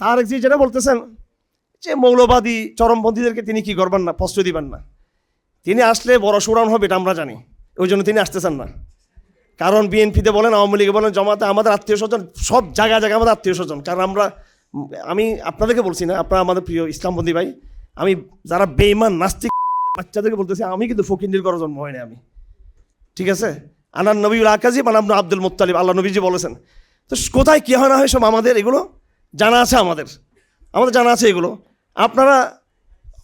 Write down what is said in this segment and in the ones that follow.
তারেক জি যেটা বলতেছেন যে মৌলবাদী চরমপন্থীদেরকে তিনি কি করবেন না, প্রশ্রয় দিবেন না। তিনি আসলে বড় সুরান হবে এটা আমরা জানি, ওই জন্য তিনি আসতেছেন না। কারণ বিএনপিতে বলেন, আওয়ামী লীগে বলেন, জমাতে আমাদের আত্মীয় স্বজন, সব জায়গায় জায়গায় আমাদের আত্মীয় স্বজন। কারণ আমরা, আমি আপনাদেরকে বলছি না, আপনারা আমাদের প্রিয় ইসলামপন্থী ভাই, আমি যারা বেইমান নাস্তিক, বাচ্চাদেরকে বলতেছি, আমি কিন্তু ফকিন্দির করার জন্ম হয়নি আমি। ঠিক আছে? আনার নবী আকাজি মানে আপনার আব্দুল মুত্তালিব, আল্লাহ নবীজি বলেছেন। তো কোথায় কী হয় না হয় সব আমাদের এগুলো জানা আছে আমাদের। আমাদের জানা আছে এগুলো। আপনারা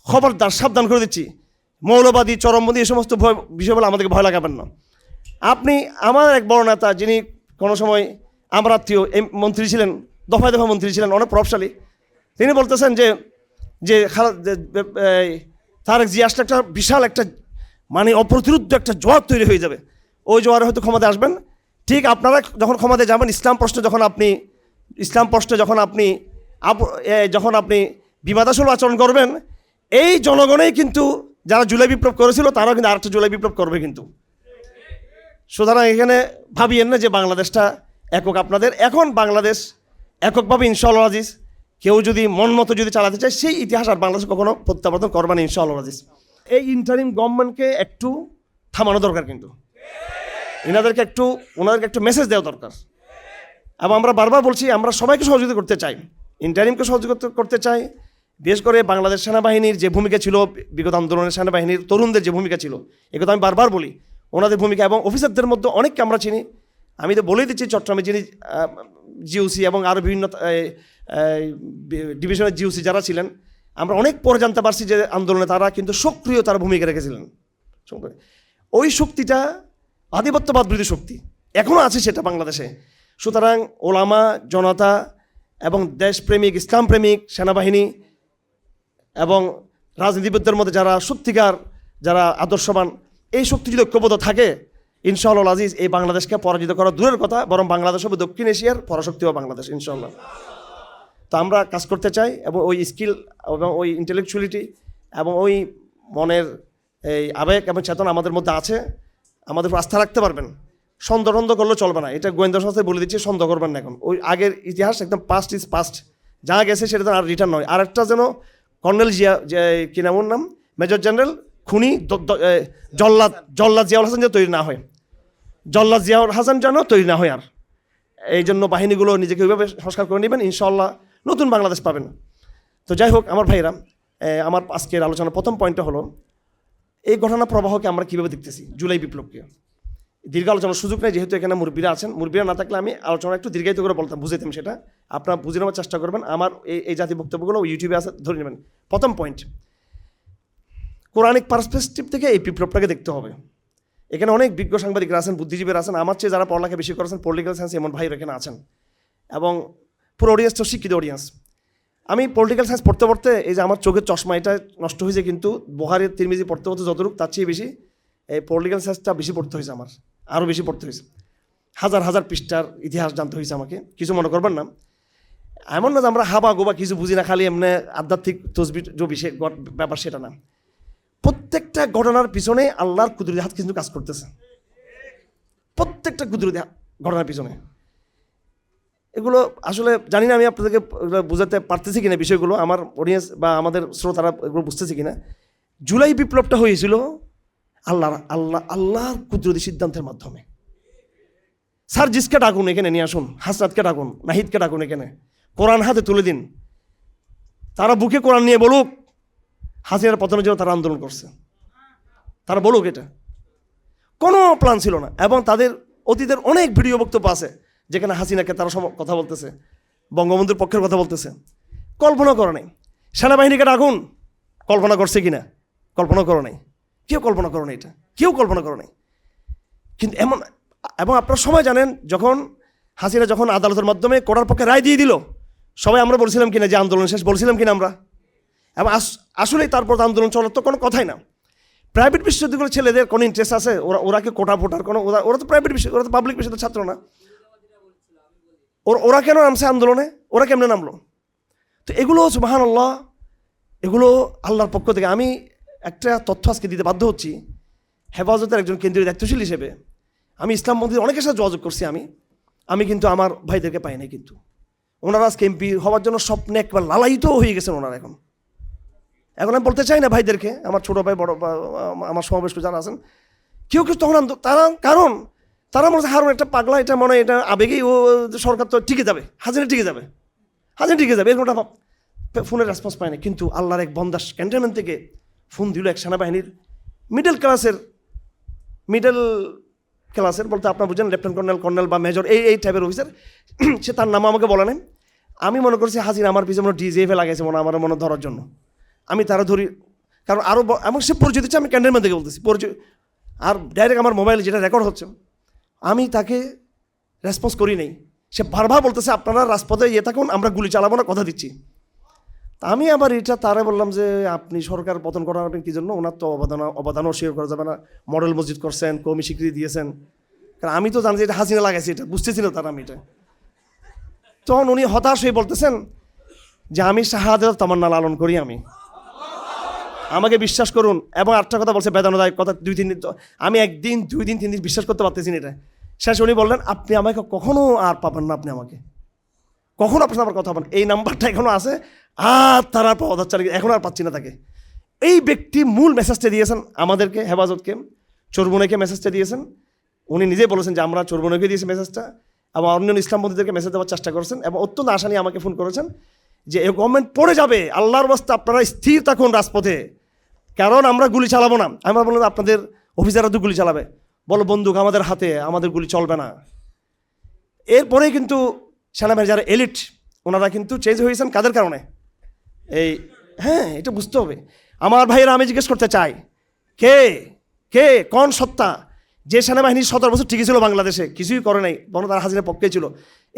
খবরদার সাবধান করে দিচ্ছি। মৌলবাদী চরমবাদী এই সমস্ত ভয় বিষয় বলে আমাদেরকে ভয় লাগাবেন না। আপনি আমার এক বড় নেতা যিনি কোনো সময় আমার আত্মীয় এম মন্ত্রী ছিলেন দফায় দফা মন্ত্রী ছিলেন অনেক প্রভাবশালী। তিনি বলতেছেন যে যে খালা যে, এই, তারেক জি আসলে একটা বিশাল একটা মানে অপ্রতিরোধ একটা জোয়ার তৈরি হয়ে যাবে। ওই জোয়ারে হয়তো ক্ষমতা আসবেন। ঠিক আপনারা যখন ক্ষমতায় যাবেন ইসলাম প্রশ্নে যখন আপনি ইসলাম প্রশ্নে যখন আপনি আপ- যখন আপনি বিবাদাসুল আচরণ করবেন, এই জনগণেই কিন্তু যারা জুলাই বিপ্লব করেছিল, তারাও কিন্তু আরেকটা জুলাই বিপ্লব করবে কিন্তু। সুতরাং এখানে ভাবিয়েন না যে বাংলাদেশটা একক আপনাদের। এখন বাংলাদেশ এককভাবে ইনশাআল্লাহ আজিজ কেউ যদি মন মতো যদি চালাতে চায়, সেই ইতিহাস আর বাংলাদেশ কখনো প্রত্যাবর্তন করবে না ইনশাআল্লাহ আজিজ এই ইন্টারিম গভর্নমেন্টকে একটু থামানো দরকার কিন্তু। এনাদেরকে একটু, ওনাদেরকে একটু মেসেজ দেওয়া দরকার। এবং আমরা বারবার বলছি, আমরা সবাইকে সহযোগিতা করতে চাই। ইন্টারিমকে সহযোগিতা করতে চাই। বিশেষ করে বাংলাদেশ সেনাবাহিনীর যে ভূমিকা ছিল, বিগত আন্দোলনের সেনাবাহিনীর তরুণদের যে ভূমিকা ছিল একথা আমি বারবার বলি। ওনাদের ভূমিকা এবং অফিসারদের মধ্যে অনেককে আমরা চিনি। আমি তো বলেই দিচ্ছি, চট্টগ্রামে যিনি জিওসি এবং আরও বিভিন্ন ডিভিশনের জিওসি যারা ছিলেন, আমরা অনেক পরে জানতে পারছি যে আন্দোলনে তারা কিন্তু সক্রিয় তার ভূমিকা রেখেছিলেন। ওই শক্তিটা আধিপত্যবাদ বিরোধী শক্তি এখনও আছে সেটা বাংলাদেশে। সুতরাং ওলামা, জনতা এবং দেশপ্রেমিক ইসলাম প্রেমিক সেনাবাহিনী এবং রাজনীতিবিদদের মধ্যে যারা সত্যিকার, যারা আদর্শবান, এই শক্তি যদি ঐক্যবদ্ধ থাকে, ইনশাআল্লাহ আজিজ এই বাংলাদেশকে পরাজিত করা দূরের কথা, বরং বাংলাদেশ হবে দক্ষিণ এশিয়ার পরাশক্তি হবে বাংলাদেশ, ইনশাআল্লাহ। তো আমরা কাজ করতে চাই এবং ওই স্কিল এবং ওই ইন্টেলেকচুয়ালিটি এবং ওই মনের এই আবেগ এবং চেতনা আমাদের মধ্যে আছে, আমাদের আস্থা রাখতে পারবেন। সন্দেহ টন্দ করলেও চলবে না। এটা গোয়েন্দা সংস্থায় বলে দিচ্ছি, সন্দেহ করবেন না এখন। ওই আগের ইতিহাস একদম পাস্ট ইজ পাস্ট যা গেছে সেটা তো আর রিটার্ন নয়। আর একটা যেন কর্নেল জিয়া, যে, কি নাম নাম? মেজর জেনারেল খুনি জল্লাদ জল্লাদ জিয়াউল হাসান যেন তৈরি না হয়। জল্লাদ জিয়াউল হাসান যেন তৈরি না হয় আর। এই জন্য বাহিনীগুলো নিজেকে ওইভাবে সংস্কার করে নেবেন ইনশাল্লাহ নতুন বাংলাদেশ পাবেন। তো যাই হোক, আমার ভাইরা আমার আজকের আলোচনার প্রথম পয়েন্টটা হলো, এই ঘটনা প্রবাহকে আমরা কীভাবে দেখতেছি? জুলাই বিপ্লবকে। দীর্ঘ আলোচনার সুযোগ নেই, যেহেতু এখানে মুরব্বীরা আছেন। মুরব্বীরা না থাকলে আমি আলোচনা একটু দীর্ঘায়িত করে বলতাম, বুঝাইতাম সেটা। আপনারা বুঝে নেওয়ার চেষ্টা করবেন। আমার এই এই জাতীয় বক্তব্যগুলো ইউটিউবে আছে, ধরে নেবেন। প্রথম পয়েন্ট কোরআনিক পার্সপেক্টিভ থেকে এই বিপ্লবটাকে দেখতে হবে। এখানে অনেক বিজ্ঞ সাংবাদিকরা আছেন, বুদ্ধিজীবীরা আছেন। আমার চেয়ে যারা পড়ালেখা বেশি করেছেন পলিটিক্যাল সায়েন্স এমন ভাইরা এখানে আছেন। এবং পুরো অডিয়েন্সটা শিক্ষিত অডিয়েন্স আমি পলিটিক্যাল সায়েন্স পড়তে পড়তে এই যে আমার চোখের চশমা, এটা নষ্ট হয়েছে কিন্তু, বহারের তিরমিজি পড়তে পড়তে যতটুকু, তার চেয়ে বেশি এই পলিটিক্যাল সায়েন্সটা বেশি পড়তে হয়েছে আমার আরও বেশি পড়তে হয়েছে। হাজার হাজার পৃষ্ঠার ইতিহাস জানতে হয়েছে আমাকে, কিছু মনে করবেন না। এমন না যে আমরা হাবা গোবা কিছু বুঝি না, খালি এমনি আধ্যাত্মিক তসবি জবি সে ব্যাপার সেটা না। প্রত্যেকটা ঘটনার পিছনে আল্লাহর কুদরতি হাত কিন্তু কাজ করতেছে। প্রত্যেকটা কুদরতি ঘটনার পিছনে। এগুলো আসলে জানি না আমি আপনাদেরকে বোঝাতে পারতেছি কিনা বিষয়গুলো, আমার অডিয়েন্স বা আমাদের শ্রোতারা এগুলো বুঝতেছে কিনা। জুলাই বিপ্লবটা হয়েছিল আল্লাহ আল্লাহ, আল্লাহর কুদরতি সিদ্ধান্তের মাধ্যমে। স্যার জিসকে ডাকুন এখানে, নিয়ে আসুন। হাসরাতকে ডাকুন, নাহিদকে ডাকুন এখানে। কোরআন হাতে তুলে দিন। তারা বুকে কোরআন নিয়ে বলুক, হাসিনার পতনের জন্য তারা আন্দোলন করছে। তারা বলুক এটা। কোনো প্ল্যান ছিল না, এবং তাদের অতীতের অনেক ভিডিও বক্তব্য আছে, যেখানে হাসিনাকে তারা কথা বলতেছে, বঙ্গবন্ধুর পক্ষের কথা বলতেছে। কল্পনা করে নাই। সেনাবাহিনীকে ডাকুন, কল্পনা করছে কিনা? কল্পনা করো নাই। কেউ কল্পনা করো না এটা। কেউ কল্পনা করো নাই। কিন্তু এমন, এবং আপনারা সবাই জানেন, যখন হাসিনা যখন আদালতের মাধ্যমে কোটার পক্ষে রায় দিয়ে দিল, সবাই আমরা বলছিলাম কিনা যে আন্দোলন শেষ, বলছিলাম কিনা আমরা? এবং আস- আসলেই তারপর আন্দোলন চলার তো কোনো কথাই না। প্রাইভেট বিশ্ববিদ্যালয়ের ছেলেদের কোনো ইন্টারেস্ট আছে? ওরা ওরা কি কোটা ফোটার কোনো, ওরা ওরা তো প্রাইভেট বিশ্ব ওরা তো পাবলিক বিশ্ববিদ্যালয়ের ছাত্র না। ওর- ওরা কেন নামছে আন্দোলনে? ওরা কেমনে নামলো? তো এগুলো সুবাহান আল্লাহ এগুলো আল্লাহর পক্ষ থেকে আমি একটা তথ্য আজকে দিতে বাধ্য হচ্ছি, হেফাজতের একজন কেন্দ্রীয় দায়িত্বশীল হিসেবে। আমি ইসলাম মন্দির অনেকের সাথে যোগাযোগ করছি আমি আমি কিন্তু আমার ভাইদেরকে পাই নাই কিন্তু। ওনারা আজকে এমপি হওয়ার জন্য স্বপ্নে একবার লালায়িত হয়ে গেছেন ওনারা এখন। এখন আমি বলতে চাই না ভাইদেরকে, আমার ছোটো ভাই, বড় আমার সমাবেশ যারা আছেন, কেউ কেউ তখন তারা, কারণ তারা মনে হচ্ছে হারুন একটা পাগলা, এটা মনে হয় এটা আবেগেই ও সরকার তো টিকে যাবে, হাজিরা টিকে যাবে, হাজিরা টিকে যাবে, এরকম। ফোনের রেসপন্স পায় না কিন্তু আল্লাহর এক বন্দাস ক্যান্টনমেন্ট থেকে ফোন দিল এক সেনাবাহিনীর মিডল ক্লাসের মিডল ক্লাসের বলতে আপনার বুঝেন লেফটেন্যান্ট কর্নেল কর্নেল বা মেজর এই এই টাইপের অফিসার সে তার নাম আমাকে বলে নাই। আমি মনে করছি হাজির আমার পিছনে মনে ডিজিএফে লাগাইছে মনে আমার মনে ধরার জন্য। আমি তারা ধরি, কারণ আরও এবং সে পরিচয় দিচ্ছে আমি ক্যান্টনমেন্ট থেকে বলতেছি পরিচয় আর ডাইরেক্ট আমার মোবাইলে যেটা রেকর্ড হচ্ছে, আমি তাকে রেসপন্স করি নাই। সে বারবার বলতেছে, আপনারা রাজপথে ইয়ে থাকুন, আমরা গুলি চালাবো না, কথা দিচ্ছি। আমি আবার এটা তারা বললাম যে আপনি সরকার পতন করাবেন কি জন্য? ওনার তো অবদান অবদান অস্বীকার করা যাবে না। মডেল মসজিদ করছেন, কমি স্বীকৃতি দিয়েছেন। কারণ আমি তো জানি যে এটা হাসিনা লাগাইছি এটা বুঝতেছি না তারা আমি এটা। তখন উনি হতাশ হয়ে বলতেছেন যে আমি শাহাদের তামান্না লালন করি আমি। আমাকে বিশ্বাস করুন, এবং আরেকটা কথা বলছে বেদনাদায়ক কথা, দুই তিন দিন আমি একদিন, দুই দিন, তিন দিন বিশ্বাস করতে পারতেছি না এটা। শেষে উনি বললেন, আপনি আমাকে কখনো আর পাবেন না আপনি আমাকে। কখনো আপনার আমার কথা বলেন এই নাম্বারটা এখনও আছে। আর তারা পাওয়া যাচ্ছে এখন আর পাচ্ছি না তাকে। এই ব্যক্তি মূল মেসেজটা দিয়েছেন আমাদেরকে, হেফাজতকে চোরবনেকে মেসেজটা দিয়েছেন। উনি নিজেই বলেছেন যে আমরা চোরবনেকে দিয়েছি মেসেজটা এবং অন্য ইসলাম মেসেজ দেওয়ার চেষ্টা করেছেন। এবং অত্যন্ত আশা নিয়ে আমাকে ফোন করেছেন যে এই গভর্নমেন্ট পড়ে যাবে। আল্লাহর বস্তা আপনারা স্থির থাকুন রাজপথে। কারণ আমরা গুলি চালাবো না। আমরা বললাম, আপনাদের অফিসাররা তো গুলি চালাবে। বলো, বন্দুক আমাদের হাতে, আমাদের গুলি চলবে না। এরপরে কিন্তু সেনাবাহিনী যারা এলিট, ওনারা কিন্তু চেঞ্জ হয়েছেন কাদের কারণে? এই হ্যাঁ এটা বুঝতে হবে। আমার ভাইয়েরা আমি জিজ্ঞেস করতে চাই, কে? কে? কোন সত্তা? যে সেনাবাহিনী সতেরো বছর ঠিকই ছিল বাংলাদেশে, কিছুই করে নাই, বরং তারা হাজিরের পক্ষে ছিল।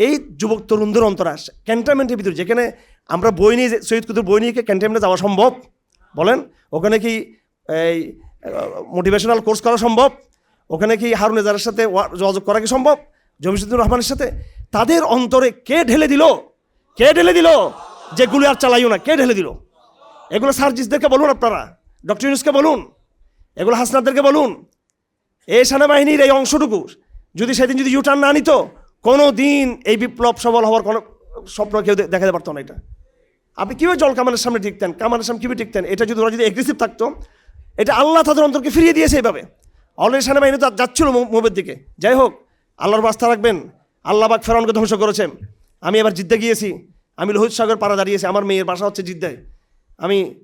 এই যুবক তরুণদের অন্তরা ক্যান্টনমেন্টের ভিতরে, যেখানে আমরা বই নিয়ে সৈয়দ কুতুব বই নিয়ে ক্যান্টনমেন্টে যাওয়া সম্ভব? বলেন, ওখানে কি এই মোটিভেশনাল কোর্স করা সম্ভব? ওখানে কি হারুন এজারের সাথে যোগাযোগ করা কি সম্ভব? জমিসুদ্দিন রহমানের সাথে? তাদের অন্তরে কে ঢেলে দিল? কে ঢেলে দিল? যে গুলি আর চালাইও না, কে ঢেলে দিল? এগুলো সার্জিসদেরকে বলুন আপনারা, ডক্টর ইউনুসকে বলুন, এগুলো হাসনাদেরকে বলুন। এই সেনাবাহিনীর এই অংশটুকু, যদি সেদিন যদি ইউটার্ন না নিত কোনো দিন এই বিপ্লব সফল হওয়ার কোনো স্বপ্ন কেউ দেখাতে পারতো না এটা। আপনি কীভাবে জল কামানের সামনে টিকতেন? কামানের সামনে কীভাবে টিকতেন? এটা যদি ওরা যদি এগ্রেসিভ থাকতো, এটা আল্লাহ তাদের অন্তরকে ফিরিয়ে দিয়েছে এইভাবে। অলরেডি সেনাবাহিনী তো যাচ্ছিল মুভের দিকে। যাই হোক, আল্লাহর বাস্তা রাখবেন। আল্লাহ বাক ফেরাউনকে ধ্বংস করেছে আমি এবার জিদ্দা গিয়েছি। আমি লোহিত সাগর পাড়া দাঁড়িয়েছি। আমার মেয়ের বাসা হচ্ছে জিদ্দায় আমি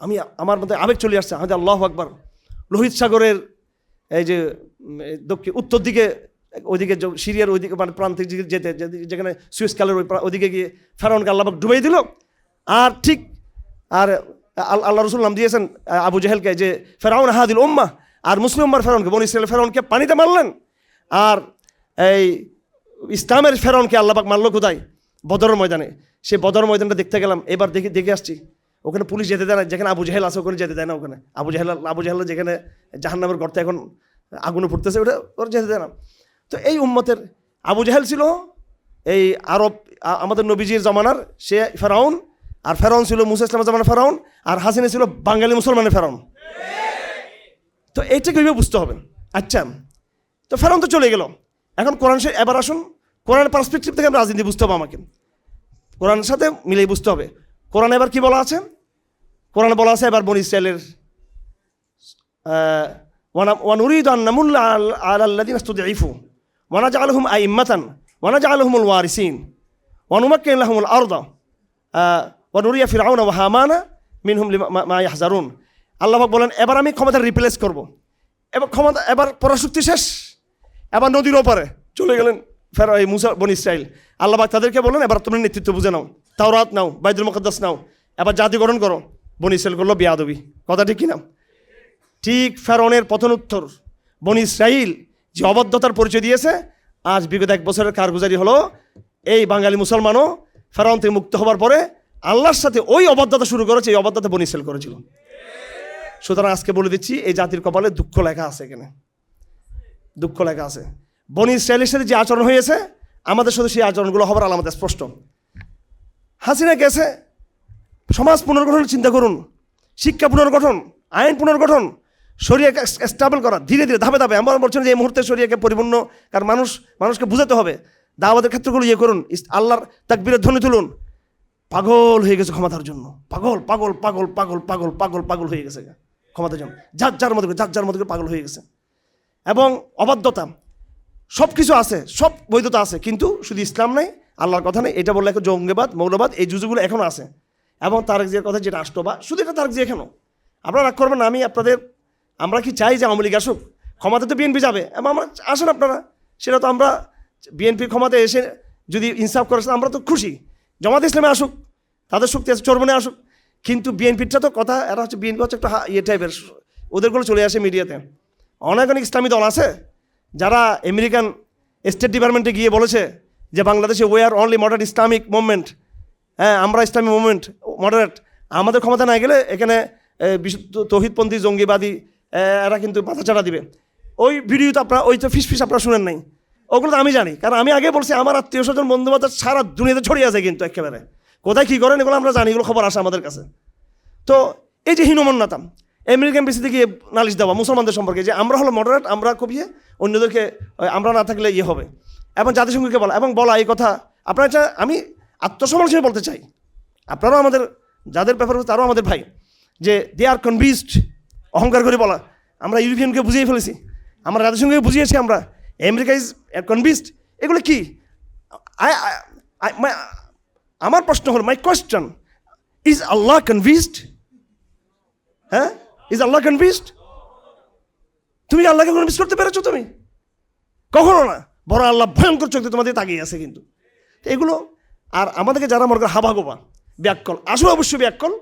আমি, আমার মধ্যে আবেগ চলে আসছে। আমাদের আল্লাহ আকবর। লোহিত সাগরের এই যে দক্ষিণ, উত্তর দিকে, ওইদিকে সিরিয়ার ওইদিকে মানে প্রান্তিক দিকে যেতে যেখানে সুইস কালের ওই ওইদিকে গিয়ে ফেরাউনকে আল্লাহ ডুবাই দিল। আর ঠিক, আর আল- আল্লাহ রসুল নাম দিয়েছেন, আবু জেহেলকে যে ফেরাউন হাদিল উম্মা আর মুসলিম উম্মার ফেরাউনকে, বন ইসরায়েল ফেরাউনকে পানিতে মারলেন। আর এই ইসলামের ফেরাউনকে আল্লাপাক মারলো কোথায়? বদর ময়দানে। সে বদর ময়দানটা দেখতে গেলাম, এবার দেখে দেখে আসছি। ওখানে পুলিশ যেতে দেয় না, যেখানে আবু জাহেল আছে ওখানে যেতে দেয় না ওখানে। আবু জাহেল আবু জাহেল যেখানে জাহান্নামের গর্তে এখন আগুনে ফুটতেছে ওটা ওরা যেতে দেয় না। তো এই উম্মতের আবু জাহেল ছিল এই আরব আমাদের নবীজির জমানার, সে ফেরাউন, আর ফেরাউন ছিল মুসা ইসলামের জমানার ফেরাউন, আর হাসিনে ছিল বাঙালি মুসলমানের ফেরাউন। তো এইটা কীভাবে বুঝতে হবে? আচ্ছা তো ফেরাউন তো চলে গেল। এখন কোরআন শরীফ এবার আসুন কোরআনের পার্সপেক্টিভ থেকে আমরা রাজনীতি বুঝতে হবে আমাকে। কোরআনের সাথে মিলিয়ে বুঝতে হবে। কোরআন এবার কি বলা আছে? কোরআনে বলা আছে, এবার বন ইসরায়েলের ওয়ানা জালহুম আই ইম্মাতান হামানা বলেন, এবার আমি ক্ষমতা রিপ্লেস করব। এবার ক্ষমতা, এবার পরাশক্তি শেষ। এবার নদীর ওপারে চলে গেলেন। ফের, এই মুসা, বন ইসরাইল। আল্লাহবাক তাদেরকে বলেন এবার তুমি নেতৃত্ব বুঝে নাও। তাওরাত নাও বাইদুল মুকদ্দাস নাও। এবার জাতি গঠন করো। বন ইসরাইল করল বিয়াদবি। কথা ঠিক কিনা ঠিক ফেরনের পতনোত্তর বন ইসরাইল যে অবদ্ধতার পরিচয় দিয়েছে, আজ বিগত এক বছরের কারগুজারি হলো, এই বাঙালি মুসলমানও ফেরাউন থেকে মুক্ত হবার পরে আল্লাহর সাথে ওই অবদ্ধতা শুরু করেছে, এই অবদ্ধতা বন ইসরাইল করেছিল। সুতরাং আজকে বলে দিচ্ছি, এই জাতির কপালে দুঃখ লেখা আছে এখানে। দুঃখ লেখা আছে। বনি ইসরায়েলের সাথে যে আচরণ হয়েছে, আমাদের সাথে সেই আচরণগুলো হবার আলামত স্পষ্ট। হাসিনা গেছে, সমাজ পুনর্গঠনের চিন্তা করুন, শিক্ষা পুনর্গঠন, আইন পুনর্গঠন, শরিয়াকে স্টাবল করা, ধীরে ধীরে ধাপে ধাপে। আমরা বলছেন যে এই মুহূর্তে শরিয়াকে পরিপূর্ণ, কারণ মানুষ, মানুষকে বুঝাতে হবে। দাওয়াতের ক্ষেত্রগুলো ইয়ে করুন আল্লাহর তাকবীরের ধ্বনি তুলুন। পাগল হয়ে গেছে ক্ষমতার জন্য। পাগল পাগল পাগল পাগল পাগল পাগল পাগল হয়ে গেছে ক্ষমতার জন্য। যার যার করে, যার যার মতো পাগল হয়ে গেছে। এবং অবাধ্যতা। সব কিছু আছে, সব বৈধতা আছে, কিন্তু শুধু ইসলাম নাই, আল্লাহর কথা নেই, এটা বললে এখন জঙ্গিবাদ, মৌলবাদ, এই জুজুগুলো এখনও আছে। এবং তারেক জিয়ার কথা যেটা আসতো বা শুধু এটা তারেক জিয়া এখনও আপনারা রাগ করবেন আমি আপনাদের, আমরা কি চাই যে আওয়ামী লীগ আসুক? ক্ষমাতে তো বিএনপি যাবে, এবং আমরা আসেন আপনারা, সেটা তো আমরা বিএনপি ক্ষমাতে এসে যদি ইনসাফ করে আমরা তো খুশি। জামাত ইসলামে আসুক, তাদের শক্তি আছে চরমনে আসুক, কিন্তু বিএনপিটা তো কথা, এরা হচ্ছে বিএনপি হচ্ছে একটা ইয়ে টাইপের ওদেরগুলো চলে আসে মিডিয়াতে। অনেক অনেক ইসলামী দল আছে যারা আমেরিকান স্টেট ডিপার্টমেন্টে গিয়ে বলেছে যে বাংলাদেশে we are only modern Islamic movement হ্যাঁ আমরা ইসলামী মুভমেন্ট মডারেট আমাদের ক্ষমতা না গেলে এখানে তহিদপন্থী, জঙ্গিবাদী এরা কিন্তু মাথা চাড়া দিবে। ওই ভিডিও তো আপনারা, ওই তো ফিস ফিস আপনারা শুনেন নাই। ওগুলো তো আমি জানি, কারণ আমি আগে বলছি আমার আত্মীয় স্বজন, বন্ধু বান্ধব সারা দুনিয়াতে ছড়িয়ে আছে কিন্তু একেবারে। কোথায় কী করেন এগুলো আমরা জানি, এগুলো খবর আসে আমাদের কাছে। তো এই যে হীনমন্যতা আমেরিকান বেসিতে গিয়ে নালিশ দেওয়া মুসলমানদের সম্পর্কে যে আমরা হলো মডারেট আমরা খুব ইয়ে অন্যদেরকে আমরা না থাকলে ইয়ে হবে। এবং জাতিসংঘকে বলা, এবং বলা এই কথা, আপনারা আমি আত্মসমালোচনা বলতে চাই, আপনারাও আমাদের, যাদের ব্যাপারে তারাও আমাদের ভাই, যে দে আর কনভিন্সড অহংকার করে বলা, আমরা ইউরোপিয়ানকে বুঝিয়ে ফেলেছি, আমরা জাতিসংঘকে বুঝিয়েছি আমরা, আমেরিকা ইজ কনভিন্সড এগুলো কি? আমার প্রশ্ন হলো my question is Allah convinced হ্যাঁ? ইজ আল্লাহ কনভিন্সড তুমি আল্লাহকে কনভিন্স করতে পেরেছ তুমি? কখনো না। বড় আল্লাহ ভয়ঙ্কর চোখে তোমাদের তাকিয়ে আছে কিন্তু। এগুলো, আর আমাদেরকে যারা মনে করে হাবাগোবা ব্যাককল আসলে অবশ্যই ব্যাককল,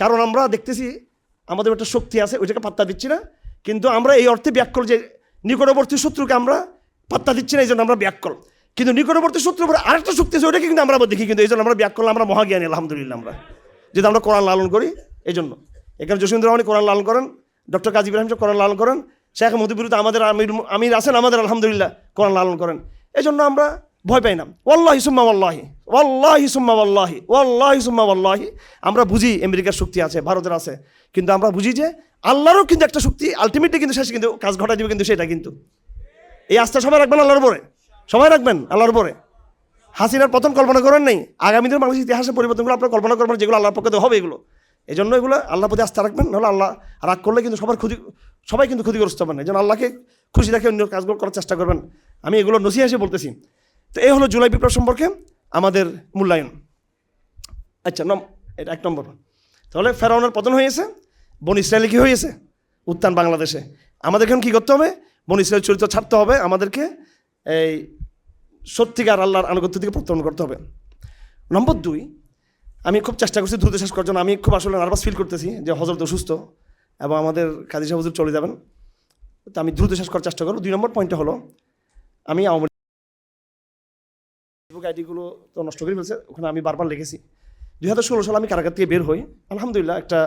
কারণ আমরা দেখতেছি আমাদের একটা শক্তি আছে, ওইটাকে পাত্তা দিচ্ছি না। কিন্তু আমরা এই অর্থে ব্যাককল যে নিকটবর্তী শত্রুকে আমরা পাত্তা দিচ্ছি না, এই জন্য আমরা ব্যাককল। কিন্তু নিকটবর্তী শত্রুর উপরে আরেকটা শক্তি আছে, ওইটাকে কিন্তু আমরা দেখি কিন্তু, এই জন্য আমরা ব্যাককল, আমরা মহাজ্ঞানী, আলহামদুলিল্লাহ আমরা। যদি আমরা কোরআন লালন করি, এই জন্য। এখানে জসীন্দ্র রহমানি কোরআন লালন করেন, ডক্টর কাজী ইব্রাহিম সাহেব কোরআন লালন করেন, শেখ মুদিবুরুতে আমাদের আমির আমির আছেন, আমাদের আলহামদুলিল্লাহ কোরআন লালন করেন। এই জন্য আমরা ভয় পাই না। ওয়াল্লাহি সুম্মা ওয়াল্লাহি ওয়াল্লাহি সুম্মা ওয়াল্লাহি ওয়াল্লাহি সুম্মা ওয়াল্লাহি। আমরা বুঝি আমেরিকার শক্তি আছে, ভারতের আছে, কিন্তু আমরা বুঝি যে আল্লাহরও কিন্তু একটা শক্তি আলটিমেটলি কিন্তু শেষে কিন্তু কাজ ঘটা দিবে কিন্তু সেটা কিন্তু। এই আস্থা সবাই রাখবেন আল্লাহর পরে সবাই রাখবেন আল্লাহর পরে হাসিনার প্রথম কল্পনা করেন নেই আগামী দিন বাংলাদেশ ইতিহাসের পরিবর্তনগুলো আপনার কল্পনা করবেন যেগুলো আল্লাহর পক্ষে হবে এগুলো। এই জন্য এগুলো আল্লাহ প্রতি আস্থা রাখবেন, নাহলে আল্লাহ রাগ করলে কিন্তু সবার ক্ষতি সবাই কিন্তু ক্ষতিগ্রস্ত হবেন এই জন্য আল্লাহকে খুশি রাখে অন্য কাজগুলো করার চেষ্টা করবেন। আমি এগুলো নসিয়া এসে বলতেছি। তো এই হলো জুলাই বিপ্লব সম্পর্কে আমাদের মূল্যায়ন। আচ্ছা নম এটা এক নম্বর। তাহলে ফেরাউনের পতন হয়েছে, বন ইসরায়েলি কি হয়েছে? উত্থান বাংলাদেশে। আমাদের এখন কী করতে হবে? বন ইসরায়েল চরিত্র ছাড়তে হবে, আমাদেরকে এই সত্যিকার আল্লাহর আনুগত্য থেকে প্রত্যাবর্তন করতে হবে। নম্বর দুই আমি খুব চেষ্টা করছি দ্রুত শেষ করার জন্য। আমি খুব আসলে নার্ভাস ফিল করতেছি যে হজরত অসুস্থ এবং আমাদের কাজী সাহেব চলে যাবেন। তো আমি দ্রুত শেষ করার চেষ্টা করব। দুই নম্বর পয়েন্টটা হলো, আমি আওয়ামী আইডিগুলো তো নষ্ট করে ফেলছে, ওখানে আমি বারবার লিখেছি। দুই হাজার ষোলো সালে আমি কারাগার থেকে বের হই। আলহামদুলিল্লাহ একটা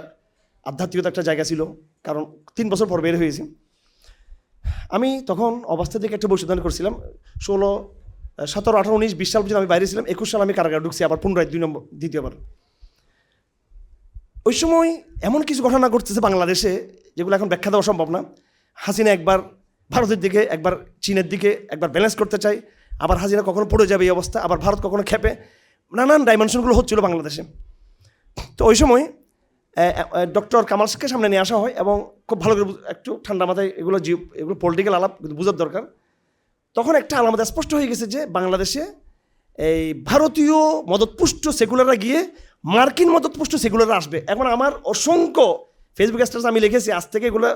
আধ্যাত্মিকতা একটা জায়গা ছিল, কারণ তিন বছর পর বের হয়েছি। আমি তখন অবস্থা থেকে একটা বৈশোধন করছিলাম। ষোলো সতেরো, আঠারো, উনিশ, বিশ সাল পর্যন্ত আমি বাইরে ছিলাম, একুশ সাল আমি কারাগারে ঢুকছি, আবার পুনরায় দুই নম্বর দ্বিতীয়বার ওই সময় এমন কিছু ঘটনা ঘটতেছে বাংলাদেশে, যেগুলো এখন ব্যাখ্যা দেওয়া সম্ভব না। হাসিনা একবার ভারতের দিকে, একবার চীনের দিকে, একবার ব্যালেন্স করতে চাই আবার হাসিনা কখনো পড়ে যাবে এই অবস্থা, আবার ভারত কখনো খেপে, নানান ডাইমেনশনগুলো হচ্ছিল বাংলাদেশে। তো ওই সময় ডক্টর কামাল শেখকে সামনে নিয়ে আসা হয় এবং খুব ভালো করে একটু ঠান্ডা মাথায় এগুলো এগুলো পলিটিক্যাল আলাপ, কিন্তু বোঝার দরকার। তখন একটা আলামত স্পষ্ট হয়ে গেছে যে বাংলাদেশে এই ভারতীয় মদতপুষ্ট সেকুলাররা গিয়ে মার্কিন মদতপুষ্ট সেকুলাররা আসবে। এখন আমার অসংখ্য ফেসবুক স্ট্যাটাস আমি লিখেছি, আজ থেকে এগুলো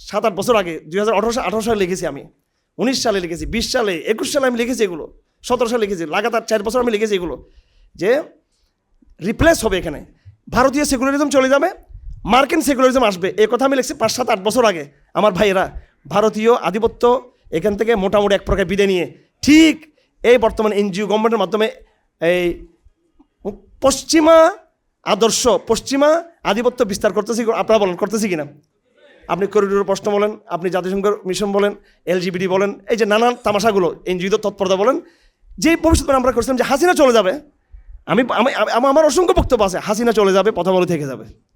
সাত আট বছর আগে, দুই হাজার আঠারো সালে লিখেছি আমি, উনিশ সালে লিখেছি, বিশ সালে, একুশ সালে আমি লিখেছি এগুলো, সতেরো সালে লিখেছি, লাগাতার চার বছর আমি লিখেছি এগুলো, যে রিপ্লেস হবে এখানে। ভারতীয় সেকুলারিজম চলে যাবে, মার্কিন সেকুলারিজম আসবে এই কথা আমি লিখছি পাঁচ সাত আট বছর আগে, আমার ভাইয়েরা, ভারতীয় আধিপত্য এখান থেকে মোটামুটি এক প্রকার বিদে নিয়ে ঠিক এই বর্তমান এনজিও গভর্নমেন্টের মাধ্যমে এই পশ্চিমা আদর্শ, পশ্চিমা আধিপত্য বিস্তার করতেছি, আপনারা বলেন, করতেছি কিনা? আপনি করিডোর প্রশ্ন বলেন, আপনি জাতিসংঘ মিশন বলেন এলজিবিডি বলেন, এই যে নানান তামাশাগুলো এনজিওদের তৎপরতা বলেন, যে ভবিষ্যৎ আমরা করছিলাম যে হাসিনা চলে যাবে, আমি আমি আমি- আমার অসংখ্য বক্তব্য আছে, হাসিনা চলে যাবে কথা বলে থেকে যাবে।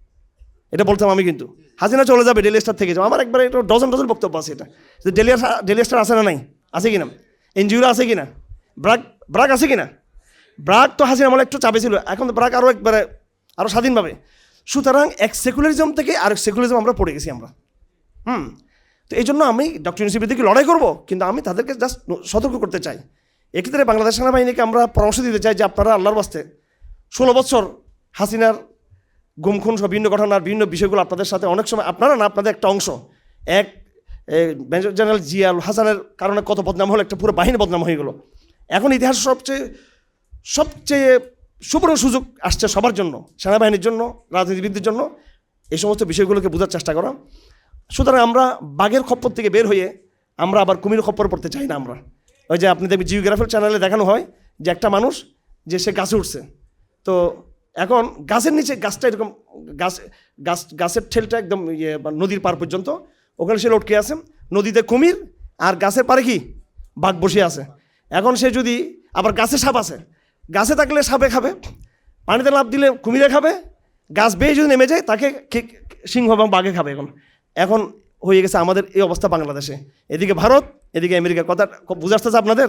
এটা বলতাম আমি কিন্তু। হাসিনা চলে যাবে ডেলি স্টার থেকে। আমার একবার একটা ডজন ডজন বক্তব্য আছে এটা। যে ডেলি ডেলি স্টার আছে না নাই? আছে কিনা? এনজিওরা আছে কিনা? ব্রাক ব্রাক আছে কি না ব্রাক তো হাসিনা আমলে একটু চাপে ছিল। এখন তো ব্রাক আরও একবারে আরও স্বাধীনভাবে। সুতরাং এক সেকুলারিজম থেকে আরেক সেকুলারিজম আমরা পড়ে গেছি আমরা। হুম? তো এই জন্য আমি ডক্টর ইউনিসের বিরুদ্ধে কি লড়াই করব? কিন্তু আমি তাদেরকে জাস্ট সতর্ক করতে চাই। এক্ষেত্রে বাংলাদেশ সেনাবাহিনীকে আমরা পরামর্শ দিতে চাই যে আপনারা আল্লাহর বাস্তে ষোলো বছর হাসিনার গুম খুন সব বিভিন্ন ঘটনার বিভিন্ন বিষয়গুলো আপনাদের সাথে অনেক সময় আপনারা না, আপনাদের একটা অংশ। এক মেজর জেনারেল জিয়াল হাসানের কারণে কত বদনাম হলো, একটা পুরো বাহিনী বদনাম হয়ে গেলো। এখন ইতিহাস সবচেয়ে সবচেয়ে সুবর্ণ সুযোগ আসছে সবার জন্য, সেনাবাহিনীর জন্য, রাজনীতিবিদদের জন্য। এই সমস্ত বিষয়গুলোকে বোঝার চেষ্টা করা। সুতরাং আমরা বাঘের খপ্পর থেকে বের হয়ে আমরা আবার কুমির খপ্পর পড়তে চাই না আমরা। ওই যে আপনি দেখবেন জিওগ্রাফির চ্যানেলে দেখানো হয় যে একটা মানুষ, যে সে গাছে উঠছে। তো এখন গাছের নিচে গাছটা এরকম, গাছ গাছ, গাছের ঠেলটা একদম ইয়ে নদীর পার পর্যন্ত। ওখানে সে লটকে আছে, নদীতে কুমির আর গাছের পারে কি? বাঘ বসে আছে। এখন সে যদি, আবার গাছে সাপ আছে, গাছে থাকলে সাপে খাবে, পানিতে লাভ দিলে কুমিরে খাবে, গাছ বেয়ে যদি নেমে যায়, তাকে সিংহ এবং বাঘে খাবে এখন। এখন হয়ে গেছে আমাদের এই অবস্থা বাংলাদেশে। এদিকে ভারত, এদিকে আমেরিকা। কথা, বুঝে আসতেছে আপনাদের?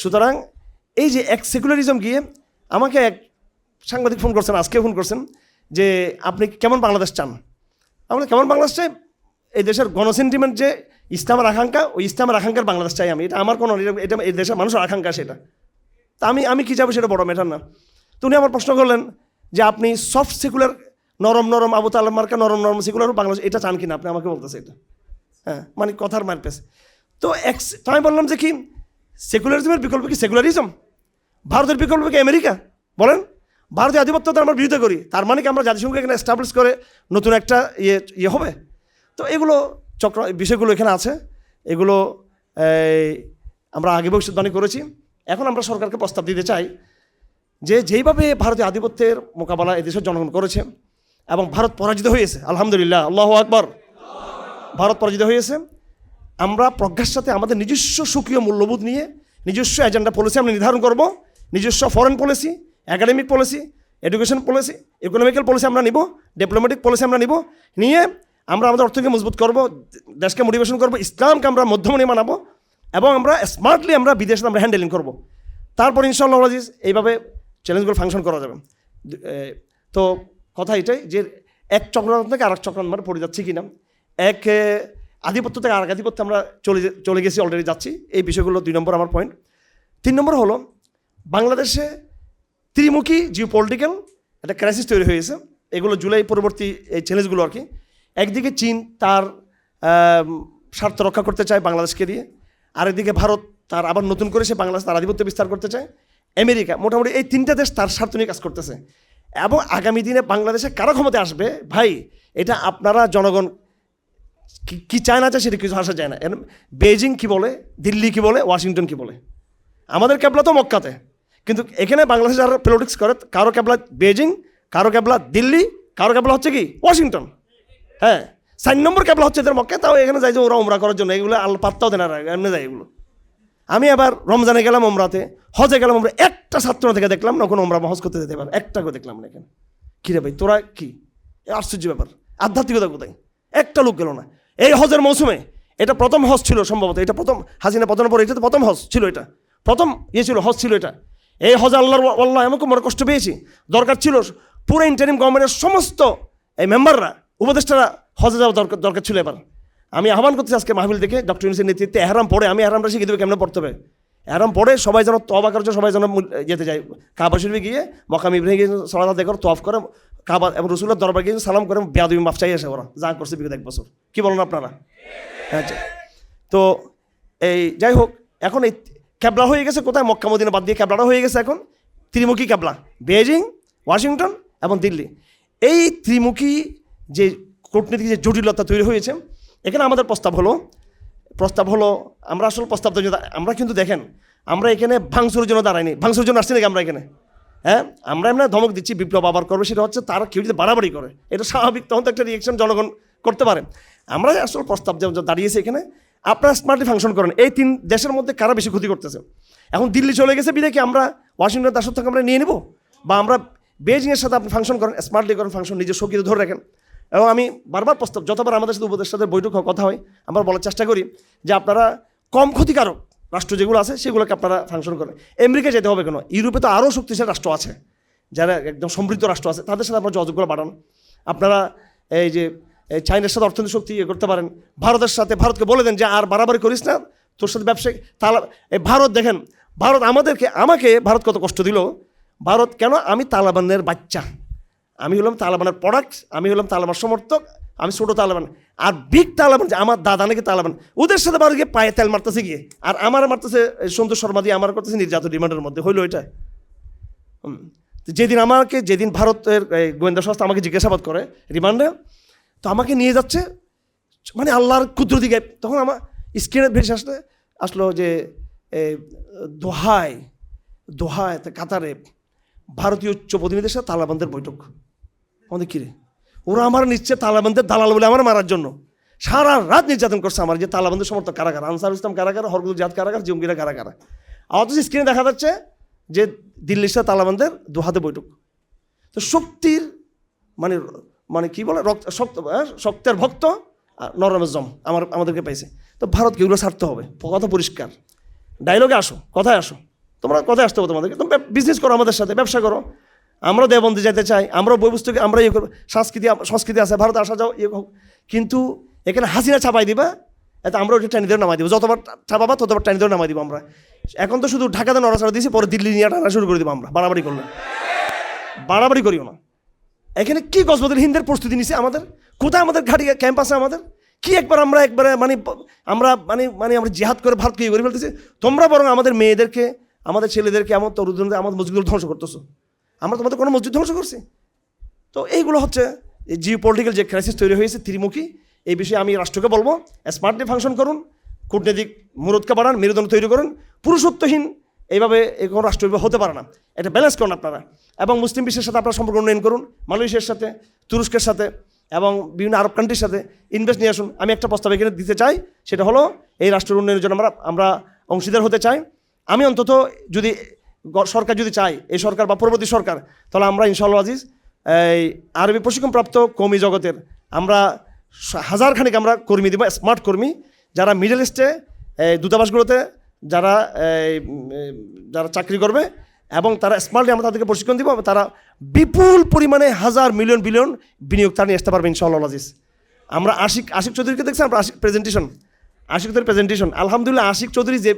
সুতরাং এই যে এক সেকুলারিজম গিয়ে আমাকে এক সাংবাদিক ফোন করছেন আজকে ফোন করছেন যে আপনি কেমন বাংলাদেশ চান? আমরা কেমন বাংলাদেশ চাই? এই দেশের গণসেন্টিমেন্ট যে ইসলামের আকাঙ্ক্ষা, ওই ইসলামের আকাঙ্ক্ষার বাংলাদেশ চাই আমি। এটা আমার কোনো এটা- এই দেশের মানুষের আকাঙ্ক্ষা সেটা। তা আমি আমি কী যাব সেটা বড় ম্যাটার না। তো উনি আমার প্রশ্ন করলেন যে আপনি সফট সেকুলার নরম নরম, আবু তালাম মার্কা, নরম নরম সেকুলার বাংলাদেশ, এটা চান কিনা আপনি আমাকে বলতেছে এটা। হ্যাঁ মানে কথার মারপেস তো এক, তো আমি বললাম যে কি সেকুলারিজমের বিকল্প কি সেকুলারিজম ভারতের বিকল্প কি আমেরিকা? বলেন। ভারতীয় আধিপত্য আধিপত্যতা আমরা বিরোধিতা করি। তার মানে কি আমরা জাতিসংঘ এখানে এস্টাবলিশ করে নতুন একটা ইয়ে ইয়ে হবে? তো এগুলো চক্র, বিষয়গুলো এখানে আছে। এগুলো আমরা আগে ভবিষ্যৎবাণী করেছি। এখন আমরা সরকারকে প্রস্তাব দিতে চাই যে যেইভাবে ভারতীয় আধিপত্যের মোকাবেলা এদেশের জনগণ করেছে এবং ভারত পরাজিত হয়েছে আলহামদুলিল্লাহ, আল্লাহ আকবর। ভারত পরাজিত হয়েছে আমরা প্রজ্ঞার সাথে আমাদের নিজস্ব সুকীয় মূল্যবোধ নিয়ে নিজস্ব এজেন্ডা পলিসি আমরা নির্ধারণ করব, নিজস্ব foreign policy academic policy education policy economical policy আমরা নিব ডিপ্লোম্যাটিক পলিসি আমরা নিব, নিয়ে আমরা আমাদের অর্থনীতি মজবুত করব, দেশকে মোটিভেশন করব, ইসলামকে আমরা মধ্যমণি মানাবো, এবং আমরা স্মার্টলি আমরা বিদেশে আমরা হ্যান্ডেলিং করব। তারপর ইনশাল্লাহ আজিজ এইভাবে চ্যালেঞ্জগুলো ফাংশন করা যাবে। তো কথা এটাই যে এক চক্রান্ত থেকে আরেক চক্রান্ত আমরা পড়ে যাচ্ছি কিনা। এক আধিপত্য থেকে আরেক আধিপত্য আমরা চলে চলে গেছি অলরেডি যাচ্ছি। এই বিষয়গুলো দুই নম্বর আমার পয়েন্ট তিন নম্বর হলো, বাংলাদেশে ত্রিমুখী জিও পলিটিক্যাল একটা ক্রাইসিস তৈরি হয়েছে। এগুলো জুলাই পরবর্তী এই চ্যালেঞ্জগুলো আর কি। একদিকে চীন তার স্বার্থ রক্ষা করতে চায় বাংলাদেশকে দিয়ে। আরেকদিকে ভারত তার আবার নতুন করে সে বাংলাদেশ তার আধিপত্য বিস্তার করতে চায়। আমেরিকা মোটামুটি এই তিনটা দেশ তার স্বার্থ নিয়ে কাজ করতেছে। এবং আগামী দিনে বাংলাদেশে কারও ক্ষমতা আসবে? ভাই, এটা আপনারা জনগণ কি- চায় না চায় সেটা কিছু আসা যায় না। বেজিং কি বলে? দিল্লি কি বলে? ওয়াশিংটন কি বলে? আমাদের ক্যাবলা তো মক্কাতে। কিন্তু এখানে বাংলাদেশে যারা পলিটিক্স করে, কারও ক্যাবলা বেজিং কারও ক্যাবলা দিল্লি, কারও ক্যাবলা হচ্ছে কি? ওয়াশিংটন। হ্যাঁ চার নম্বর ক্যাবলা হচ্ছে এদের মক্কা, তাও এখানে যাই যে ওরা ওমরা করার জন্য, এগুলো আল পাত্তাও দেন এমনি যায় এগুলো। আমি আবার রমজানে গেলাম ওমরাতে হজে গেলাম আমরা একটা ছাত্র থেকে দেখলাম না, কোনো ওমরা হজ করতে যেতে পারে একটা করে দেখলাম না এখানে। কী রে ভাই, তোরা কি? আশ্চর্য ব্যাপার। আধ্যাত্মিকতা কোথায়? একটা লোক গেল না। এই হজের মৌসুমে, এটা প্রথম হজ ছিল সম্ভবত, এটা প্রথম, হাসিনা পতনের পরে এটা তো প্রথম হজ ছিল এটা। প্রথম ইয়ে ছিল, হজ ছিল এটা। এই হজ আল্লাহর আল্লাহ এমন মনে কষ্ট পেয়েছি। দরকার ছিল পুরো ইন্টারিম গভর্নমেন্টের সমস্ত এই মেম্বাররা উপদেষ্টারা হজে যাওয়া দরকার দরকার ছিল এবার। আমি আহ্বান করতেছি আজকে মাহফিল থেকে ডক্টর ইউনিসের নেতৃত্বে এহরাম পড়ে, আমি এহরামটা শিখে দেবে কেমন পড়তে হবে। এহরাম পড়ে সবাই যেন তবা জন্য সবাই যেন যেতে যায় কাবা শরীফে গিয়ে মকাম ইব্রাহিম গিয়ে সলাদা দেখো তফ করে, কাবা এবং রসুলের দরবার গিয়ে সালাম করে বেয়াদবি মাফ চাই আসে ওরা। যা করছে বিগত এক বছর। কি বলেন আপনারা? হ্যাঁ। তো এই যাই হোক, এখন এই ক্যাবলা হয়ে গেছে কোথায়? মক্কা, মদিনা বাদ দিয়ে ক্যাবলাটা হয়ে গেছে এখন। ত্রিমুখী ক্যাবলা। বেজিং ওয়াশিংটন এবং দিল্লি। এই ত্রিমুখী যে কূটনীতিক যে জটিলতা তৈরি হয়েছে, এখানে আমাদের প্রস্তাব হলো প্রস্তাব হলো, আমরা আসলে প্রস্তাব আমরা কিন্তু দেখেন, আমরা এখানে ভাঙচুরের জন্য দাঁড়াইনি। ভাঙচুরের জন্য আসছি নাকি আমরা এখানে? হ্যাঁ? আমরা এমনি ধমক দিচ্ছি, বিপ্লব আবার করবে, সেটা হচ্ছে তারা কেউ যদি বাড়াবাড়ি করে, এটা স্বাভাবিক, তখন তো একটা রিয়েকশন জনগণ করতে পারে। আমরা আসলে প্রস্তাব দাঁড়িয়েছি এখানে আপনারা স্মার্টলি ফাংশন করেন। এই তিন দেশের মধ্যে কারা বেশি ক্ষতি করতেছে? এখন দিল্লি চলে গেছে, বিদায় কি আমরা ওয়াশিংটন দাসত্ব থেকে আমরা নিয়ে নেব? বা আমরা বেজিংয়ের সাথে আপনি ফাংশন করেন স্মার্টলি করেন ফাংশন নিজের শক্তিতে ধরে রাখেন? এবং আমি বারবার প্রস্তাব, যতবার আমাদের সাথে উপদেষ্টাদের বৈঠক কথা হয়, আমরা বলার চেষ্টা করি যে আপনারা কম ক্ষতিকারক রাষ্ট্র যেগুলো আছে, সেগুলোকে আপনারা ফাংশন করেন। আমেরিকা যেতে হবে কেন? ইউরোপে তো আরও শক্তিশালী রাষ্ট্র আছে, যারা একদম সমৃদ্ধ রাষ্ট্র আছে, তাদের সাথে আপনারা যোগাযোগগুলো বাড়ান। আপনারা এই যে চাইনার সাথে অর্থনৈতিক শক্তি ইয়ে করতে পারেন। ভারতের সাথে ভারতকে বলে দেন যে, আর বাড়াবাড়ি করিস না, তোর সাথে ব্যবসায়ী তাহলে এই ভারত দেখেন, ভারত আমাদেরকে, আমাকে ভারত কত কষ্ট দিল? ভারত কেন? আমি তালেবানের বাচ্চা। আমি হলাম তালেবানের প্রোডাক্ট আমি হলাম তালেবান সমর্থক, আমি ছোটো তালেবান। আর বিগ তালেবান যে, আমার দাদা নাকি তালেবান, ওদের সাথে আমার গিয়ে পায়ে তেল মারতেছে গিয়ে। আর আমার মারতেছে এই সন্তোষ শর্মা দিয়ে আমার করতেছে নির্যাতন রিমান্ডের মধ্যে। হইল এটা। যেদিন আমাকে, যেদিন ভারতের গোয়েন্দা সংস্থা আমাকে জিজ্ঞাসাবাদ করে, রিমান্ডে? তো আমাকে নিয়ে যাচ্ছে মানে আল্লাহর ক্ষুদ্র দিকে। তখন আমার স্ক্রিনে ভেসে আসলে, আসলো যে দোহায় দোহায় কাতারে ভারতীয় উচ্চ প্রতিনিধিদের সাথে তালাবানদের বৈঠক। আমাদের কিরে ওরা আমার নিচ্ছে তালাবানদের দালাল বলে আমার মারার জন্য। সারা রাত নির্যাতন করছে আমার যে তালাবানদের সমর্থক কারাগার আনসার ইসলাম কারাগার, হরগুল জাত কারাগার জঙ্গিরা কারাগার। অথচ স্ক্রিনে দেখা যাচ্ছে যে দিল্লির সাথে তালাবানদের দু হাতে বৈঠক। তো শক্তির মানে মানে কি বলে? রক্ত শক্ত হ্যাঁ, শক্তের ভক্ত আর নরমের জম আমার আমাদেরকে পাইছে। তো ভারতকে এগুলো ছাড়তে হবে? কথা পরিষ্কার। ডায়লগে আসো কথায় আসো। তোমরা কথায় আসতে হবে তোমাদেরকে। তোমরা বিজনেস করো আমাদের সাথে ব্যবসা করো। আমরা দেবন্দে যেতে চাই আমরা বই আমরা ইয়ে করব সংস্কৃতি সংস্কৃতি আছে ভারত আসা যাও ইয়ে হোক। কিন্তু এখানে হাসিনা ছাপাই দিবা এতে আমরা ওটা টানি ধরে নামাই দিব। যতবার ছাপাবা ততবার টানি ধরে নামাই দিব আমরা। এখন তো শুধু ঢাকাতে নড়াচড়া দিয়েছি পরে দিল্লি নিয়ে টানা শুরু করে দিব আমরা। বাড়াবাড়ি করলে। বাড়াবাড়ি করিও না। এখানে কি গজবদল হিন্দের প্রস্তুতি নিছে আমাদের? কোথায় আমাদের ঘাটি, ক্যাম্প আছে আমাদের? কি একবার আমরা একবারে মানে আমরা মানে মানে আমরা জিহাদ করে ভারতকে ইয়ে করে ফেলতেছি? তোমরা বরং আমাদের মেয়েদেরকে, আমাদের ছেলেদেরকে, আমার তরুণদের আমাদের মসজিদগুলো ধ্বংস করতেছো। আমরা তোমাদের কোনো মসজিদ ধ্বংস করছি? তো এইগুলো হচ্ছে জিও পলিটিক্যাল যে ক্রাইসিস তৈরি হয়েছে ত্রিমুখী, এই বিষয়ে আমি রাষ্ট্রকে বলব স্মার্টলি ফাংশন করুন, কূটনৈতিক মুরদকে বাড়ান, মেরুদণ্ড তৈরি করুন, পুরুষত্বহীন এইভাবে এই কোনো রাষ্ট্র হতে পারে না। এটা ব্যালেন্স করুন আপনারা। এবং মুসলিম বিশ্বের সাথে আপনারা সম্পর্ক উন্নয়ন করুন, মালয়েশিয়ার সাথে, তুরস্কের সাথে, এবং বিভিন্ন আরব কান্ট্রির সাথে ইনভেস্ট নিয়ে আসুন। আমি একটা প্রস্তাব এখানে দিতে চাই, সেটা হলো, এই রাষ্ট্রের উন্নয়নের জন্য আমরা আমরা অংশীদার হতে চাই। আমি অন্তত যদি সরকার যদি চাই এই সরকার বা পরবর্তী সরকার, তাহলে আমরা ইনশাআল্লাহ আজিজ, এই আরবি প্রশিক্ষণপ্রাপ্ত কর্মী জগতের আমরা স- হাজার খানিক আমরা কর্মী দিব স্মার্ট কর্মী, যারা মিডল ইস্টে দূতাবাসগুলোতে যারা যারা চাকরি করবে এবং তারা স্মার্টলি আমরা তাদেরকে প্রশিক্ষণ দিব তারা বিপুল পরিমাণে হাজার মিলিয়ন বিলিয়ন বিনিয়োগ তারা নিয়ে আসতে পারবে ইনশাআল্লাহ আজিজ। আমরা আশিক আশিক চৌধুরীকে দেখছি আমরা আশিক প্রেজেন্টেশন আশিক চৌধুরীর প্রেজেন্টেশন আলহামদুলিল্লাহ, আশিক চৌধুরী যে,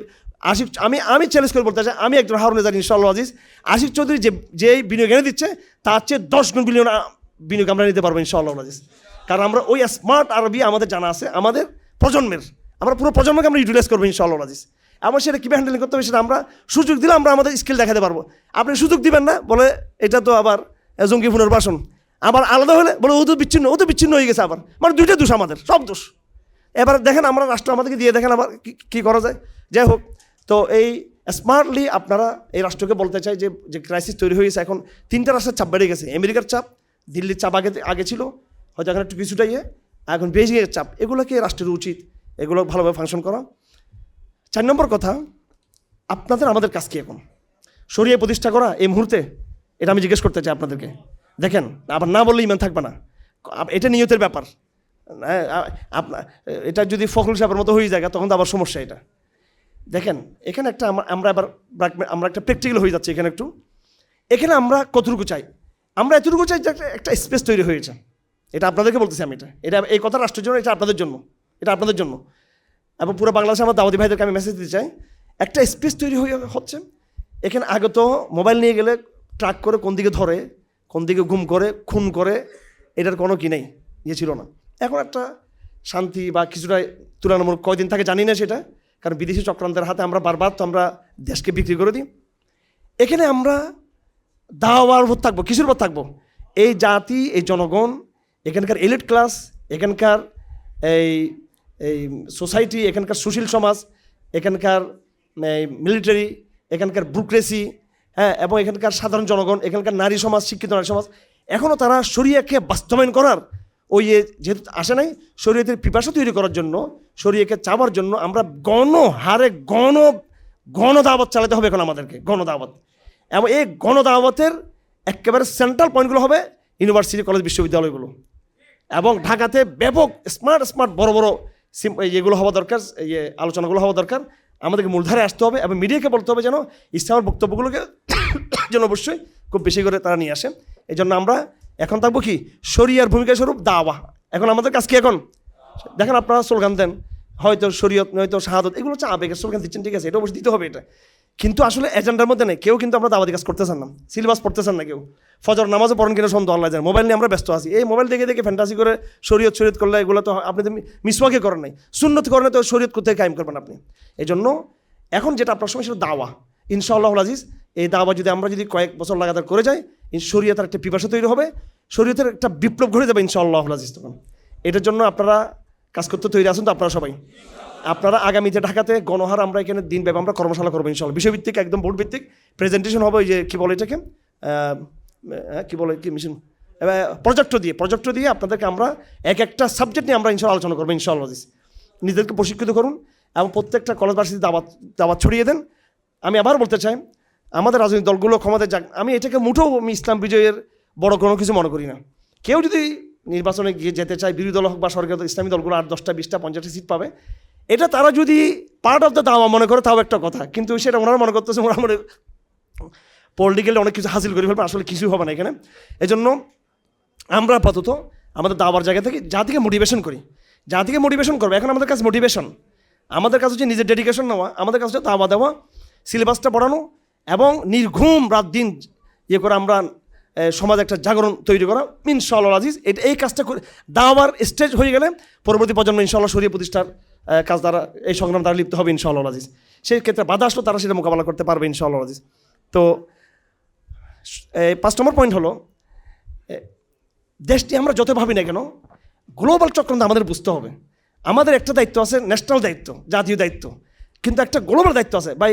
আশিক, আমি আমি চ্যালেঞ্জ করে বলতে চাই, আমি একজন হারুন জানি ইনশাআল্লাহ, আজিজ। আশিক চৌধুরী যে, যেই বিনিয়োগ এনে দিচ্ছে, তার চেয়ে দশ গুণ বিলিয়ন বিনিয়োগ আমরা নিতে পারব ইনশাআল্লাহ আজিজ। কারণ আমরা ওই স্মার্ট আরবি আমাদের জানা আছে, আমাদের প্রজন্মের। আমরা পুরো প্রজন্মকে আমরা ইউটিলাইজ করব ইনশাআল্লাহ আজিজ। আমার সেটা কীভাবে হ্যান্ডেল করতে হবে সেটা আমরা সুযোগ দিলে আমরা আমাদের স্কিল দেখাতে পারব। আপনি সুযোগ দিবেন না, বলে এটা তো আবার জঙ্গি পুনর্বাসন। আবার আলাদা হলে বলে ও তো বিচ্ছিন্ন, ও তো বিচ্ছিন্ন হয়ে গেছে আবার। মানে দুইটা দোষ আমাদের, সব দোষ। এবার দেখেন আমরা রাষ্ট্র আমাদেরকে দিয়ে দেখেন আবার কি- কি করা যায়। যাই হোক, তো এই স্মার্টলি আপনারা এই রাষ্ট্রকে বলতে চাই যে যে ক্রাইসিস তৈরি হয়েছে এখন, তিনটা রাষ্ট্রের চাপ বেড়ে গেছে। আমেরিকার চাপ, দিল্লির চাপ আগে আগে ছিল, হয়তো এখন একটু কিছুটা ইয়ে এখন বেজিংয়ের চাপ। এগুলোকে রাষ্ট্রের উচিত? এগুলো ভালোভাবে ফাংশন করা। চার নম্বর কথা আপনাদের আমাদের কাজ কি এখন? সরিয়ে প্রতিষ্ঠা করা এই মুহূর্তে? এটা আমি জিজ্ঞেস করতে চাই আপনাদেরকে। দেখেন আবার না বললে ইমান থাকবে না। এটা নিয়তের ব্যাপার। হ্যাঁ, আ- আপনা- এটা যদি ফখরুল সাহেবের মতো হয়ে যায় তখন তো আবার সমস্যা এটা। দেখেন এখানে একটা আমরা এবার আমরা একটা প্র্যাকটিক্যাল হয়ে যাচ্ছে এখানে একটু। এখানে আমরা কতটুকু চাই? আমরা এতটুকু চাই যে একটা- একটা স্পেস তৈরি হয়েছে। এটা আপনাদেরকে বলতেছি আমি এটা। এটা এই কথা রাষ্ট্রের জন্য এটা আপনাদের জন্য। এটা আপনাদের জন্য। এবং পুরো বাংলাদেশে আমার দাওয়াতি ভাইদেরকে আমি মেসেজ দিতে চাই। একটা স্পেস তৈরি হয়ে হচ্ছে। এখানে আগে তো মোবাইল নিয়ে গেলে ট্রাক করে কোন দিকে ধরে, কোন দিকে গুম করে, খুন করে, এটার কোনো কি নেই ইয়ে ছিল না। এখন একটা শান্তি বা কিছুটা তুলনামূলক কয়দিন থাকে জানি না সেটা, কারণ বিদেশি চক্রান্তের হাতে আমরা বারবার তো আমরা দেশকে বিক্রি করে দিই। এখানে আমরা দাওয়ার উপর থাকব, কিসের উপর থাকব? এই জাতি, এই জনগণ, এখানকার এলিট ক্লাস এখানকার এই এই সোসাইটি, এখানকার সুশীল সমাজ, এখানকার মিলিটারি, এখানকার ব্রুক্রেসি হ্যাঁ এবং এখানকার সাধারণ জনগণ, এখানকার নারী সমাজ, শিক্ষিত নারী সমাজ এখনও তারা শরিয়াকে বাস্তবায়ন করার ওই যেহেতু আসে নাই, শরীয়তের পিপাসা তৈরি করার জন্য, শরীয়কে চাবার জন্য আমরা গণ হারে গণ গণ দাওয়াত চালাতে হবে এখন আমাদেরকে, গণ দাওয়াত। এবং এই গণ দাওয়াতের একেবারে সেন্ট্রাল পয়েন্টগুলো হবে ইউনিভার্সিটি কলেজ বিশ্ববিদ্যালয়গুলো। এবং ঢাকাতে ব্যাপক স্মার্ট স্মার্ট বড় বড় এই হওয়া দরকার ইয়ে আলোচনাগুলো হওয়া দরকার। আমাদেরকে মূলধারে আসতে হবে এবং মিডিয়াকে বলতে হবে যেন ইসলামের বক্তব্যগুলোকে যেন অবশ্যই খুব বেশি করে তারা নিয়ে আসে। এই জন্য আমরা এখন থাকব কি? শরিয়ার ভূমিকা স্বরূপ দাওয়া এখন আমাদের কাজ কি এখন? দেখেন আপনারা স্লোগান দেন। হয়তো শরীয়ত, নয়তো শাহাদত, এগুলো হচ্ছে আবেগের স্লোগান দিচ্ছেন, ঠিক আছে, এটা অবশ্যই দিতে হবে এটা। কিন্তু আসলে এজেন্ডার মধ্যে নেই, কেউ কিন্তু আমরা দাওয়াতি কাজ করতেছেন না, সিলেবাস পড়তেছেন না কেউ। ফজর নামাজও পড়েন কিনা সন্দেহ, আল্লাহ জানে। মোবাইল নিয়ে আমরা ব্যস্ত আছি। এই মোবাইল দেখে দেখে ফ্যান্টাসি করে শরীয়ত শরীয়ত করলে এগুলো তো আপনি তো মিসওয়াকে করেন নাই। সুন্নত করেন তো শরীয়ত কোথায় কায়েম করবেন আপনি? এই জন্য এখন যেটা আপনার সময় সেটা দাওয়া। ইনশাআল্লাহ আজিজ, এই দাওয়া যদি আমরা যদি কয়েক বছর লাগাতার করে যাই শরীয়তের একটা পিপাসা তৈরি হবে, শরীয়তের একটা বিপ্লব ঘটে যাবে ইনশাআল্লাহ আজিজ তখন। এটার জন্য আপনারা কাজ করতে তৈরি আছেন তো আপনারা সবাই? আপনারা আগামীতে ঢাকাতে গণহার আমরা এখানে দিন ব্যাপী আমরা কর্মশালা করব ইনশাল্লাহ বিষয়ভিত্তিক, একদম বোর্ড ভিত্তিক প্রেজেন্টেশন হবে ওই যে, কী বলে এটাকে? কী বলে, কি মিশন প্রজেক্ট দিয়ে প্রজেক্ট দিয়ে আপনাদেরকে আমরা এক একটা সাবজেক্ট নিয়ে আমরা ইনশাল্লাহ আলোচনা করব ইনশাল্লাহ আজিজ। নিজেদেরকে প্রশিক্ষিত করুন এবং প্রত্যেকটা কলেজ ভার্সিটি দাওয়াত দাওয়াত ছড়িয়ে দেন। আমি আবার বলতে চাই, আমাদের রাজনৈতিক দলগুলো ক্ষমতায় যাক। আমি এটাকে মুঠেও আমি ইসলাম বিজয়ের বড় কোনো কিছু মনে করি না। কেউ যদি নির্বাচনে গিয়ে যেতে চায় বিরোধী দল হোক বা সরকার ইসলামী দলগুলো আট, দশটা, বিশটা, পঞ্চাশটা সিট পাবে। এটা তারা যদি পার্ট অফ দ্য দাওয়া মনে করে, তাও একটা কথা। কিন্তু সেটা ওনারা মনে করতেছে, ওনারা মনে পলিটিক্যালি অনেক কিছু হাসিল করে ফেলবে, আসলে কিছুই হবে না এখানে। এজন্য আমরা আপাতত আমাদের দাবার জায়গা থেকে জাতিকে মোটিভেশন করি। জাতিকে মোটিভেশন করবে। এখন আমাদের কাছে মোটিভেশন আমাদের কাছে হচ্ছে নিজের ডেডিকেশন নেওয়া, আমাদের কাছে হচ্ছে দাওয়া দেওয়া সিলেবাসটা পড়ানো এবং নির্ঘুম রাত দিন ইয়ে করে আমরা সমাজে একটা জাগরণ তৈরি করা। ইনশাআল্লাহ আজিজ, এটা এই কাজটা করে দাওয়ার স্টেজ হয়ে গেলে পরবর্তী প্রজন্ম ইনশাআল্লাহ সরিয়ে প্রতিষ্ঠার কাজ দ্বারা এই সংগ্রাম দ্বারা লিপ্ত হবে ইনশাআল্লাহ আজিজ। সেই ক্ষেত্রে বাধা আসলো তারা সেটা মোকাবেলা করতে পারবে ইনশাআল্লাহ আজিজ। তো পাঁচ নম্বর পয়েন্ট হলো দেশটি আমরা যত ভাবি না কেন গ্লোবাল চক্রান্ত আমাদের বুঝতে হবে। আমাদের একটা দায়িত্ব আছে ন্যাশনাল দায়িত্ব, জাতীয় দায়িত্ব। কিন্তু একটা গ্লোবাল দায়িত্ব আছে, ভাই,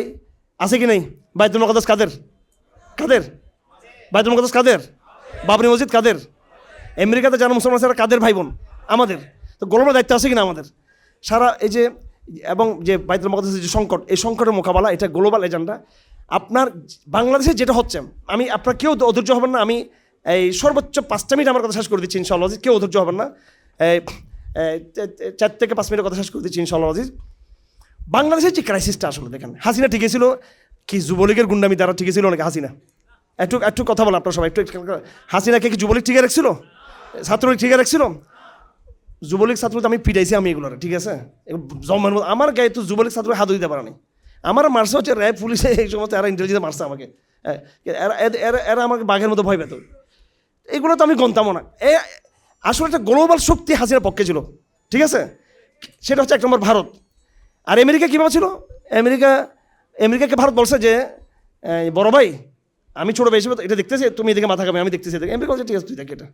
আছে কি নেই? বাইতুল মকাদ্দাস কাদের? কাদের? বাইতুল মকাদ্দাস কাদের? বাবরি মসজিদ কাদের? আমেরিকাতে যারা মুসলমান আছে তারা কাদের ভাই বোন? আমাদের। তো গ্লোবাল দায়িত্ব আছে কিনা আমাদের? সারা এই যে, এবং যে বাইতুল মকাদ্দাসের যে সংকট, এই সংকটের মোকাবেলা, এটা গ্লোবাল এজেন্ডা। আপনার বাংলাদেশে যেটা হচ্ছে, আমি, আপনার কেউ অধৈর্য হবেন না, আমি এই সর্বোচ্চ পাঁচটা মিনিট আমার কথা শেষ করে দিচ্ছি ইনশাআল্লাহ আজিজ, কেউ অধৈর্য হবেন না। চার থেকে পাঁচ মিনিটের কথা শেষ করে দিচ্ছি ইনশাআল্লাহ আজিজ। বাংলাদেশের যে ক্রাইসিসটা আসলে দেখেন, হাসিনা ঠিকই ছিল, কি যুবলীগের গুন্ডামি দ্বারা ঠিকই ছিল অনেকে হাসিনা? একটু একটু কথা বলেন আপনার সবাই, একটু হাসিনাকে কি যুবলীগ টিকে রাখছিল? ছাত্রলীগ টিকে রাখছিল? যুবলীগ ছাত্র আমি পিটাইছি আমি এগুলোর, ঠিক আছে? এগুলো মতো- আমার গায়ে তো যুবলীগ ছাত্র হাত দিতে পারে আমার মারছে হচ্ছে র্যাব, পুলিশে, এই সমস্ত, এরা ইন্টেলিজেন্স মারছে আমাকে। এরা এরা- আমাকে বাঘের মতো ভয় পেত। এগুলো তো আমি গনতামও না। এ, আসলে একটা গ্লোবাল শক্তি হাসিনার পক্ষে ছিল, ঠিক আছে? সেটা হচ্ছে এক নম্বর ভারত। আর আমেরিকা কীভাবে ছিল? আমেরিকা, আমেরিকাকে ভারত বলছে যে বড় ভাই আমি ছোটো বেশি, এটা দেখতেছি, তুমি এদিকে মাথা খাবে আমি দেখতেছি এদিকে। আমি বলছি ঠিক আছে, তুই দেখ এটা।